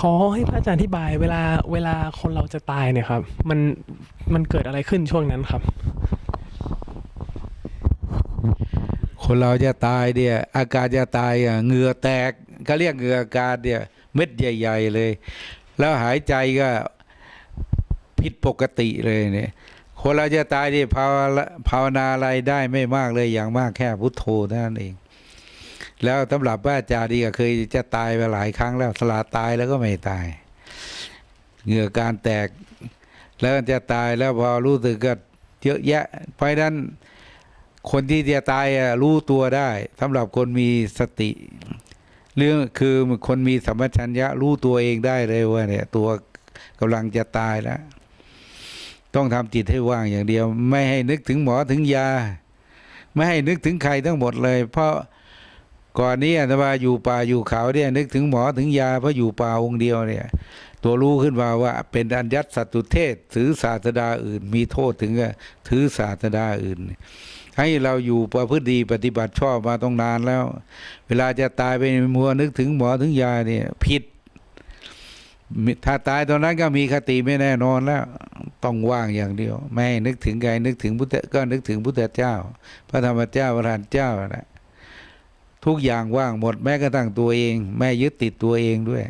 ขอให้พระอาจารย์อธิบายเวลาเวลาคนเราจะตายเนี่ยครับ มันมันเกิดอะไรขึ้นช่วงนั้นครับ คนเราจะตายเนี่ยอาการจะตายอะเหงื่อแตกก็เรียกเหงื่ออาการเนี่ยเม็ดใหญ่ ๆ เลย แล้วหายใจก็ผิดปกติเลยเนี่ยคนเราจะตายเนี่ยภาวนาอะไรได้ไม่มากเลยอย่างมากแค่พุทโธเท่านั้นเอง แล้วสำหรับพระอาจารย์ดีก็เคยจะตายไปหลายครั้งแล้วสลาตายแล้วก็ไม่ตาย เหงื่อการแตก แล้วจะตายแล้วพอรู้สึกก็เยอะแยะ เพราะนั้นคนที่จะตายรู้ตัวได้สำหรับคนมีสติ เรื่องคือคนมีสัมปชัญญะรู้ตัวเองได้เลยว่าเนี่ยตัวกำลังจะตายแล้วต้องทำจิตให้ว่างอย่างเดียว ไม่ให้นึกถึงหมอถึงยา ไม่ให้นึกถึงใครทั้งหมดเลย เพราะ ก่อนนี้อาตมาอยู่ป่าอยู่เขาเนี่ยนึกถึงหมอถึงยาเพราะอยู่ป่าองค์เดียวเนี่ย ตัวรู้ขึ้นมาว่าเป็นอัญญัตสัตุเทศถือศาสดาอื่น มีโทษถึงถือศาสดาอื่น ให้เราอยู่ประพฤติดีปฏิบัติชอบมาต้องนานแล้ว เวลาจะตายไปมัวนึกถึงหมอถึงยาเนี่ยผิด ถ้าตายตอนนั้นก็มีคติไม่แน่นอนแล้ว ต้องว่างอย่างเดียว ไม่นึกถึงใครนึกถึงพุทธก็นึกถึงพุทธเจ้า พระธรรมเจ้าพระอรหันเจ้าแหละ ทุกอย่างว่างหมดแม้กระทั่งตัวเอง แม่ยึดติดตัวเองด้วย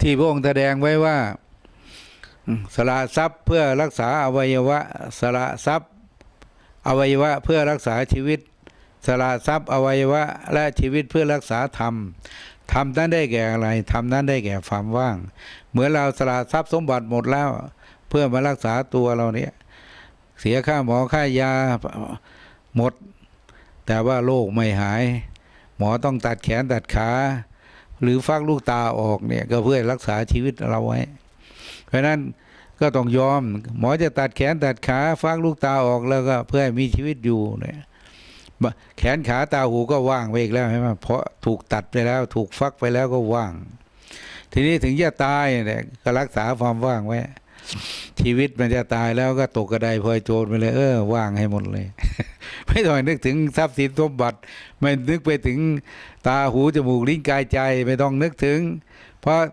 ที่พระองค์แสดงไว้ว่าสละทรัพย์เพื่อรักษาอวัยวะสละทรัพย์ อวัยวะเพื่อรักษาชีวิตสละทรัพย์อวัยวะ และชีวิตเพื่อรักษาธรรมธรรมนั้นได้แก่อะไรธรรมนั้นได้แก่ความว่าง เหมือนเราสละทรัพย์สมบัติหมดแล้ว เพื่อมารักษาตัวเราเนี่ย เสียค่าหมอค่ายาหมด แต่ว่าโรคไม่หาย หมอต้องตัดแขนตัดขา หรือฟักลูกตาออกเนี่ยก็เพื่อรักษาชีวิตเราไว้ เพราะนั้นก็ต้องยอม หมอจะตัดแขนตัดขาฟักลูกตาออกแล้วก็เพื่อให้มีชีวิตอยู่เนี่ยแขนขาตาหูก็ว่างไปอีกแล้วใช่ไหมเพราะถูกตัดไปแล้วถูกฟักไปแล้วก็ว่าง ทีนี้ถึงจะตายเนี่ยก็รักษาความว่างไว้ชีวิตมันจะตายแล้วก็ตกกระไดพลอยโจรไปเลย เออว่างให้หมดเลย ไม่ต้องนึกถึงทรัพย์สินสมบัติ ไม่นึกไปถึงตาหูจมูกลิ้นกายใจไม่ต้องนึกถึง เพราะ